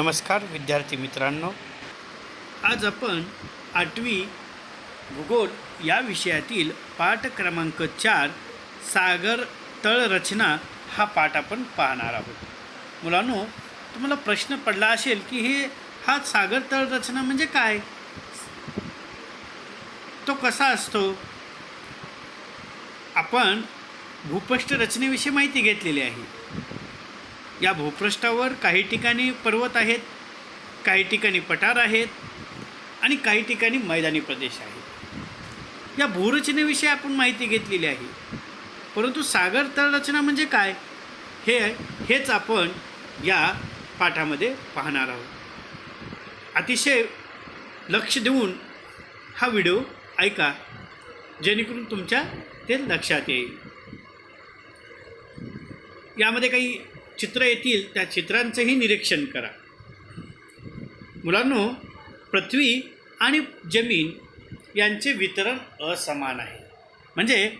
नमस्कार विद्यार्थी मित्रांनो. आज आपण आठवी भूगोल या विषयातील पाठ क्रमांक चार सागर तळ रचना हा पाठ आपण पाहणार आहोत. मुलांनो तुम्हाला प्रश्न पडला असेल की हे हा सागर तळ रचना म्हणजे काय? तो कसा असतो? आपण भूपृष्ठ रचनेविषयी माहिती घेतलेली आहे. या भूपृष्ठावर काही ठिकाणी पर्वत आहेत काही ठिकाणी पठार आहेत आणि काही ठिकाणी मैदानी प्रदेश आहेत. या भूरचनेविषयी आपण माहिती घेतलेली आहे. परंतु सागर तळरचना म्हणजे काय? हे हेच आपण या पाठामध्ये पाहणार आहोत. अतिशय लक्ष देऊन हा व्हिडिओ ऐका जेणेकरून तुमच्या ते लक्षात येईल. यामध्ये काही चित्र येतील त्या चित्रांचंही निरीक्षण करा. मुलांनो पृथ्वी आणि जमीन यांचे वितरण असमान आहे. म्हणजे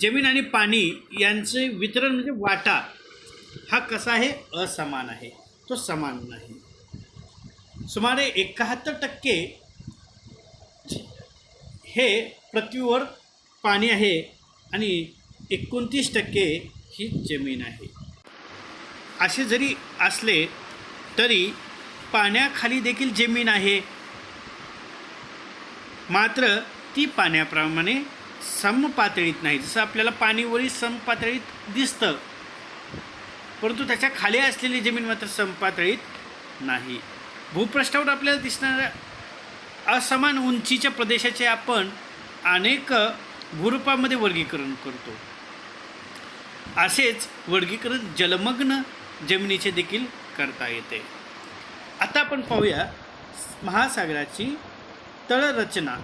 जमीन आणि पाणी यांचे वितरण म्हणजे वाटा हा कसा आहे? असमान आहे. तो समान नाही. सुमारे एकाहत्तर टक्के हे पृथ्वीवर पाणी आहे आणि एकोणतीस टक्के ही जमीन आहे. असे जरी असले तरी पाण्याखाली देखील जमीन आहे. मात्र ती पाण्याप्रमाणे समपातळीत नाही. जसं आपल्याला पाणीवरील समपातळीत दिसतं परंतु त्याच्याखाली असलेली जमीन मात्र समपातळीत नाही. भूपृष्ठावर आपल्याला दिसणाऱ्या असमान उंचीच्या प्रदेशाचे आपण अनेक भूरूपामध्ये वर्गीकरण करतो. असेच वर्गीकरण जलमग्न जमिनीचे देखील करता येते. आता आपण पाहूया महासागराची तळरचना.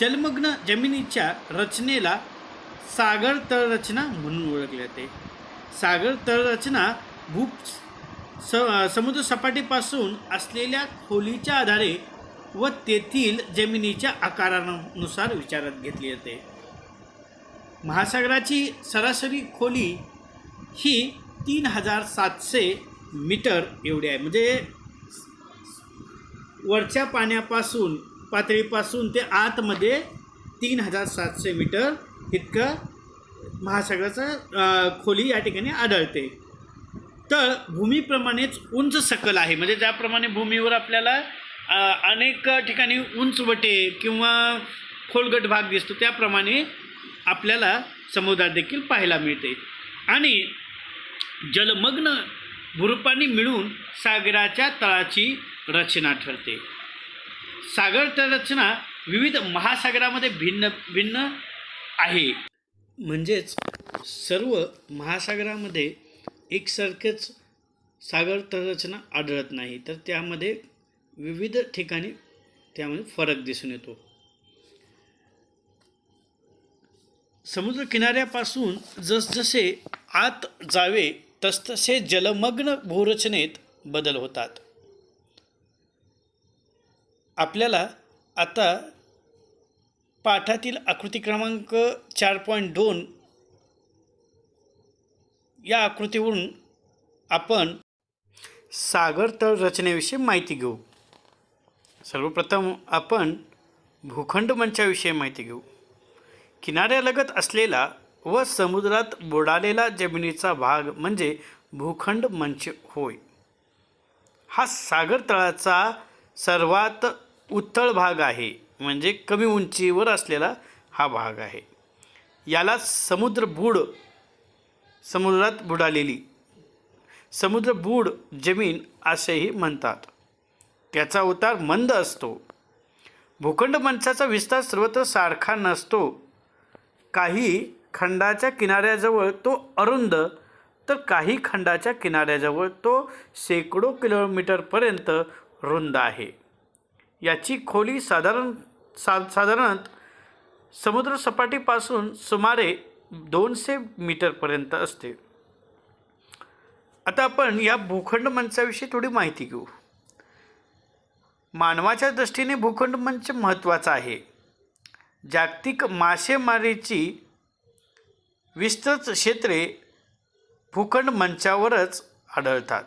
जलमग्न जमिनीच्या रचनेला सागर तळरचना म्हणून ओळखले जाते. सागर तळरचना भूप स समुद्रसपाटीपासून असलेल्या खोलीच्या आधारे व तेथील जमिनीच्या आकारानुसार विचारात घेतली जाते. महासागराची सरासरी खोली ही तीन हजार सातशे मीटर एवढे आहे. म्हणजे वरच्या पाण्यापासून पातळीपासून ते आतमध्ये तीन हजार सातशे मीटर इतकं महासागराचं खोली या ठिकाणी आढळते. तर भूमीप्रमाणेच उंच सकल आहे. म्हणजे ज्याप्रमाणे भूमीवर आपल्याला अनेक ठिकाणी उंचवटे किंवा खोलगट भाग दिसतो त्याप्रमाणे आपल्याला समुद्रात देखील पाहायला मिळते. आणि जलमग्न भूरूपांनी मिळून सागराच्या तळाची रचना ठरते. सागर रचना विविध महासागरामध्ये भिन्न भिन्न आहे. म्हणजेच सर्व महासागरामध्ये एकसारखेच सागर तररचना आढळत नाही. तर त्यामध्ये विविध ठिकाणी त्यामध्ये फरक दिसून येतो. समुद्र किनाऱ्यापासून जसजसे आत जावे तसतसे जलमग्न भूरचनेत बदल होतात. आपल्याला आता पाठातील आकृती क्रमांक चार पॉईंट दोन या आकृतीवरून आपण सागर तळ रचनेविषयी माहिती घेऊ. सर्वप्रथम आपण भूखंड मंचाविषयी माहिती घेऊ. किनाऱ्यालगत असलेला व समुद्रात बुडालेला जमिनीचा भाग म्हणजे भूखंड मंच होय. हा सागर तळाचा सर्वात उत्तळ भाग आहे म्हणजे कमी उंचीवर असलेला हा भाग आहे. याला समुद्र बुड समुद्रात बुडालेली. समुद्र बुड जमीन असेही म्हणतात. त्याचा उतार मंद असतो. भूखंड मंचाचा विस्तार सर्वत्र सारखा नसतो. काही खंडाच्या किनाऱ्याजवळ तो अरुंद तर काही खंडाच्या किनाऱ्याजवळ तो शेकडो किलोमीटरपर्यंत रुंद आहे. याची खोली साधारण सा साधारणत समुद्रसपाटीपासून सुमारे दोनशे मीटरपर्यंत असते. आता आपण या भूखंड मंचाविषयी थोडी माहिती घेऊ. मानवाच्या दृष्टीने भूखंड मंच महत्त्वाचा आहे. जागतिक मासेमारीची विस्तृत क्षेत्रे भूखंड मंचावरच आढळतात.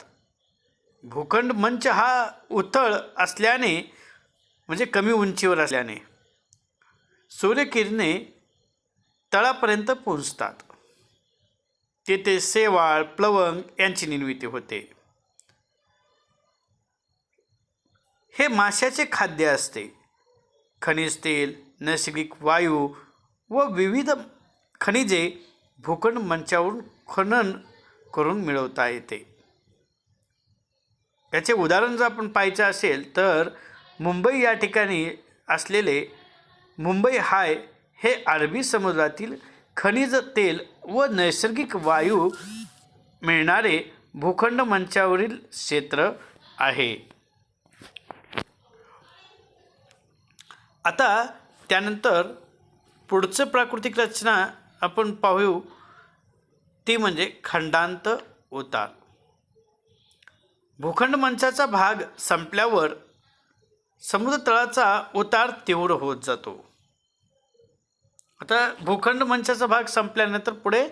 भूखंड मंच हा उथळ असल्याने म्हणजे कमी उंचीवर असल्याने सूर्यकिरणे तळापर्यंत पोहोचतात. तेथे सेवाळ प्लवंग यांची निर्मिती होते. हे माशाचे खाद्य असते. खनिज तेल नैसर्गिक वायू व विविध खनिजे भूखंड मंचावरून खनन करून मिळवता येते. याचे उदाहरण जर आपण पाहायचं असेल तर मुंबई या ठिकाणी असलेले मुंबई हाय हे अरबी समुद्रातील खनिज तेल व नैसर्गिक वायू मिळणारे भूखंड मंचावरील क्षेत्र आहे. आता त्यानंतर पुढचं प्राकृतिक रचना आपण पाहू. ती म्हणजे खंडांत उतार भूखंड मंचाचा भाग संपल्यावर समुद्रतळाचा उतार तीव्र होत जातो. आता भूखंड मंचाचा भाग संपल्यानंतर पुढे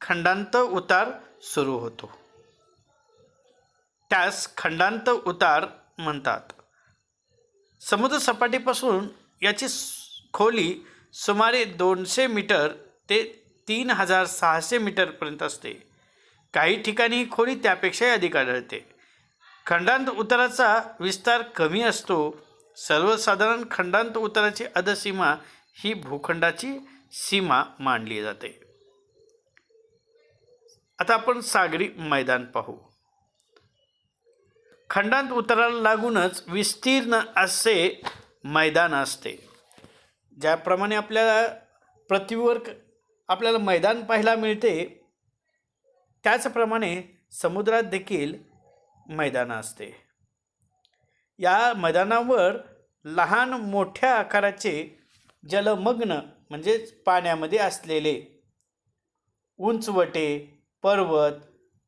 खंडांत उतार सुरू होतो. त्यास खंडांत उतार म्हणतात. समुद्र सपाटीपासून याची खोली सुमारे दोनशे मीटर ते तीन हजार सहाशे मीटरपर्यंत असते. काही ठिकाणी खोली त्यापेक्षाही अधिक आढळते. खंडांत उताराचा विस्तार कमी असतो. सर्वसाधारण खंडांत उताराची अधसीमा ही भूखंडाची सीमा मानली जाते. आता आपण सागरी मैदान पाहू. खंडांत उताराला लागूनच विस्तीर्ण असे मैदान असते. ज्याप्रमाणे आपल्याला पृथ्वीवर आपल्याला मैदान पाहायला मिळते. त्याचप्रमाणे समुद्रात देखील मैदान असते. या मैदानावर लहान मोठ्या आकाराचे जलमग्न म्हणजेच पाण्यामध्ये असलेले उंचवटे पर्वत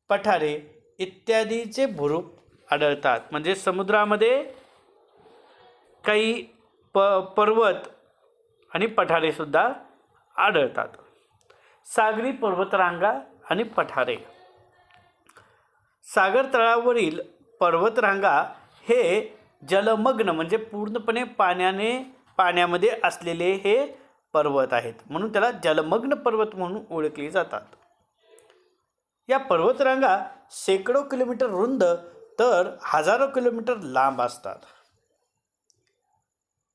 पठारे इत्यादीचे भुरूप आढळतात. म्हणजे समुद्रामध्ये काही प पर्वत आणि पठारेसुद्धा आढळतात. सागरी पर्वतरांगा आणि पठारे. सागर तळावरील पर्वतरांगा हे जलमग्न म्हणजे पूर्णपणे पाण्याने पाण्यामध्ये असलेले हे पर्वत आहेत. म्हणून त्याला जलमग्न पर्वत म्हणून ओळखले जातात. या पर्वतरांगा शेकडो किलोमीटर रुंद तर हजारो किलोमीटर लांब असतात.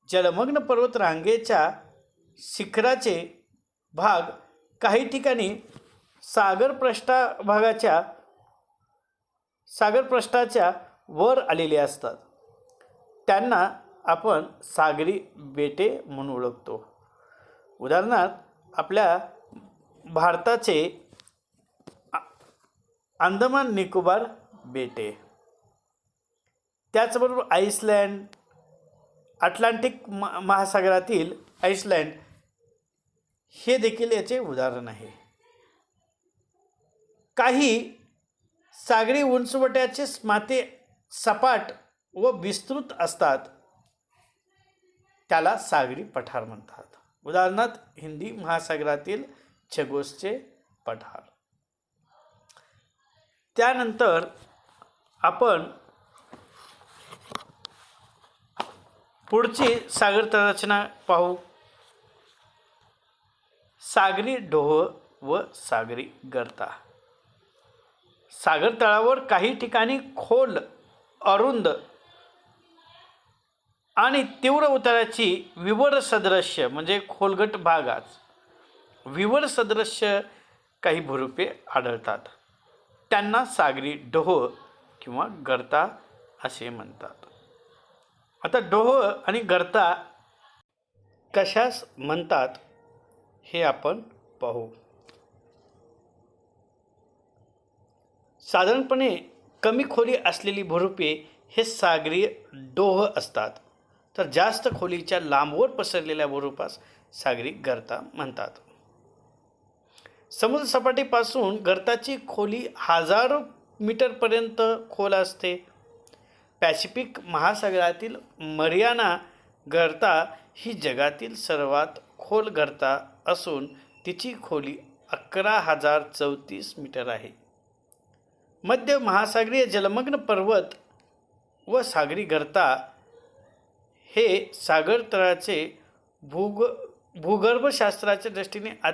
जलमग्न पर्वतरांगेच्या शिखराचे भाग काही ठिकाणी सागर पृष्ठभागाच्या सागरपृष्ठाच्या वर आलेले असतात. त्यांना आपण सागरी बेटे म्हणून ओळखतो. उदाहरणार्थ आपल्या भारताचे अंदमान निकोबार बेटे. त्याचबरोबर आईसलँड अटलांटिक म महासागरातील आईसलँड हे देखील याचे उदाहरण आहे. काही सागरी उंचवट्याचे माते सपाट व विस्तृत असतात. त्याला सागरी पठार म्हणतात. उदाहरणार्थ हिंदी महासागरातील छगोसचे पठार. त्यानंतर आपण पुढची सागर संरचना पाहू. सागरी डोह व सागरी गर्ता. सागर तळावर काही ठिकाणी खोल अरुंद आणि तीव्र उताराची विवर सदृश्य म्हणजे खोलगट भागाच विवर सदृश्य काही भुरुपे आढळतात. त्यांना सागरी डोह किंवा गर्ता असे म्हणतात. आता डोह आणि गर्ता कशास म्हणतात? हे आपण पाहू. साधारणपणे कमी खोली असलेली भुरुपे हे सागरी डोह असतात. तर जास्त खोलीच्या लांबवर पसरलेल्या भुरुपास सागरी गर्ता म्हणतात. समुद्रसपाटीपासून गर्ताची खोली हजारो मीटरपर्यंत खोल असते. पॅसिफिक महासागरातील मरियाना गर्ता ही जगातील सर्वात खोल गर्ता असून तिची खोली अकरा हजार चौतीस मीटर आहे. मध्य महासागरीय जलमग्न पर्वत व सागरी गर्ता हे सागरतळाचे भूग भूगर्भशास्त्राच्या दृष्टीने आ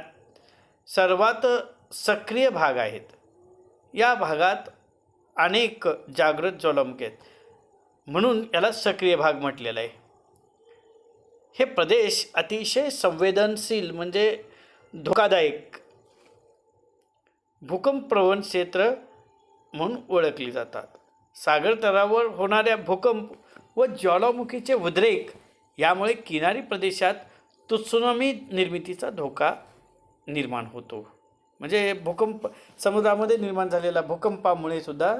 सर्वात सक्रिय भाग आहेत. या भागात अनेक जागृत ज्वालामुखी आहेत. म्हणून याला सक्रिय भाग म्हटलेला आहे. हे प्रदेश अतिशय संवेदनशील म्हणजे धोकादायक भूकंपप्रवण क्षेत्र म्हणून ओळखली जातात. सागरतळावर होणाऱ्या भूकंप व ज्वालामुखीचे उद्रेक यामुळे किनारी प्रदेशात तुत्सुनामी निर्मितीचा धोका निर्माण होतो. म्हणजे भूकंप समुद्रामध्ये निर्माण झालेला भूकंपामुळे सुद्धा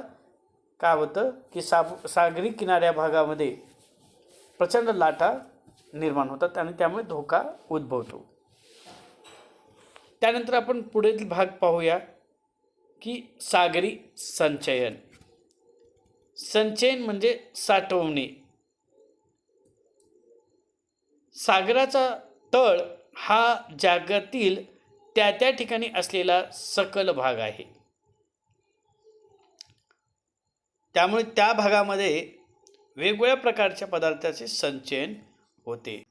काय होतं की साब सागरी किनाऱ्या भागामध्ये प्रचंड लाटा निर्माण होतात आणि त्यामुळे धोका उद्भवतो. त्यानंतर आपण पुढील भाग पाहूया की सागरी संचयन. संचयन म्हणजे साठवणे. सागराचा तळ हा जगातील त्या त्या ठिकाणी असलेला सकल भाग आहे. त्यामुळे त्या भागामध्ये वेगवेगळ्या प्रकारच्या पदार्थाचे संचयन होते.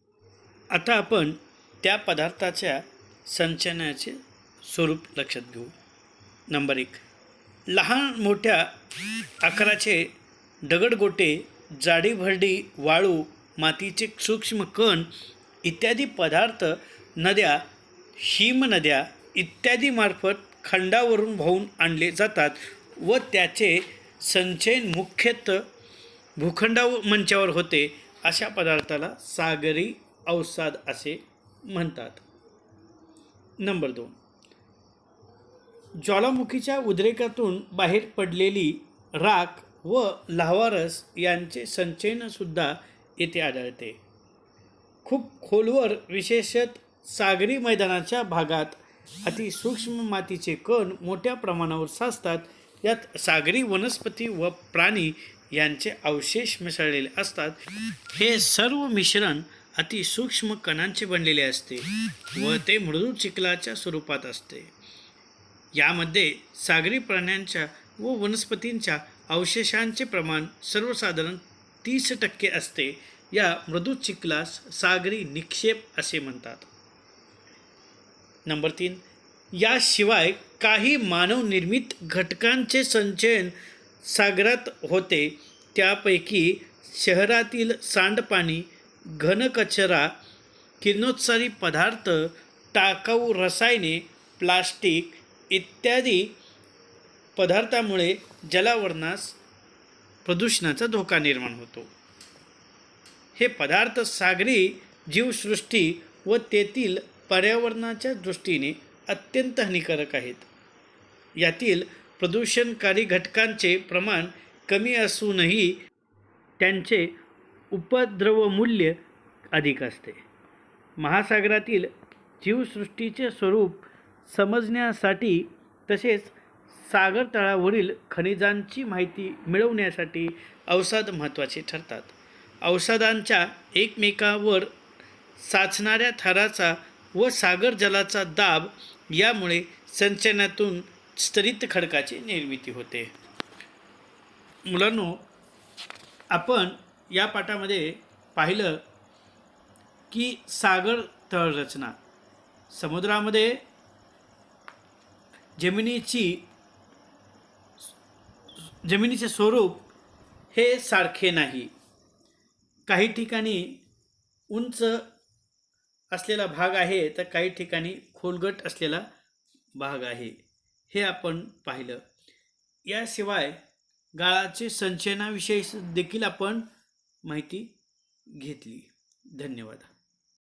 आता आपण त्या पदार्थाच्या संचयनाचे स्वरूप लक्षात घेऊ. नंबर एक लहान मोठ्या आकाराचे दगडगोटे जाडीभरडी वाळू मातीचे सूक्ष्म कण इत्यादी पदार्थ नद्या हिमनद्या इत्यादीमार्फत खंडावरून वाहून आणले जातात व त्याचे संचयन मुख्यतः भूखंडाव मंचावर होते. अशा पदार्थाला सागरी अवसाद असे म्हणतात. नंबर दोन. ज्वालामुखीच्या उद्रेकातून बाहेर पडलेली राख व लावारस यांचे संचयनसुद्धा येथे आढळते. खूप खोलवर विशेषत सागरी मैदानाच्या भागात अतिसूक्ष्म मातीचे कण मोठ्या प्रमाणावर साचतात. यात सागरी वनस्पती व प्राणी यांचे अवशेष मिसळलेले असतात. हे सर्व मिश्रण अतिसूक्ष्म कणांचे बनलेले असते व ते मृदू चिखलाच्या स्वरूपात असते. यामध्ये सागरी प्राण्यांच्या व वनस्पतींच्या अवशेषांचे प्रमाण सर्वसाधारण तीस टक्के असते. या मृदू चिखलास सागरी निक्षेप असे म्हणतात. नंबर तीन. याशिवाय काही मानवनिर्मित घटकांचे संचयन सागरात होते. त्यापैकी शहरातील सांडपाणी घनकचरा किरणोत्सारी पदार्थ टाकाऊ रसायने प्लास्टिक इत्यादी पदार्थामुळे जलावरणास प्रदूषणाचा धोका निर्माण होतो. हे पदार्थ सागरी जीवसृष्टी व तेथील पर्यावरणाच्या दृष्टीने अत्यंत हानिकारक आहेत. यातील प्रदूषणकारी घटकांचे प्रमाण कमी असूनही त्यांचे उपद्रवमूल्य अधिक असते. महासागरातील जीवसृष्टीचे स्वरूप समजण्यासाठी तसेच सागर तळावरील खनिजांची माहिती मिळवण्यासाठी अवसाद महत्त्वाचे ठरतात. अवसादांच्या एकमेकावर साचणाऱ्या थराचा व सागर जलाचा दाब यामुळे संचयनातून स्तरित खडकाची निर्मिती होते. मुलांनो आपण या पाठामध्ये पाहिलं की सागर तळरचना समुद्रामध्ये जमिनीची जमिनीचे स्वरूप हे सारखे नाही. काही ठिकाणी उंच असलेला भाग आहे तर काही ठिकाणी खोलगट असलेला भाग आहे. हे आपण पाहिलं. याशिवाय गाळाचे संचयनाविषयी देखील आपण माहिती घेतली. धन्यवाद.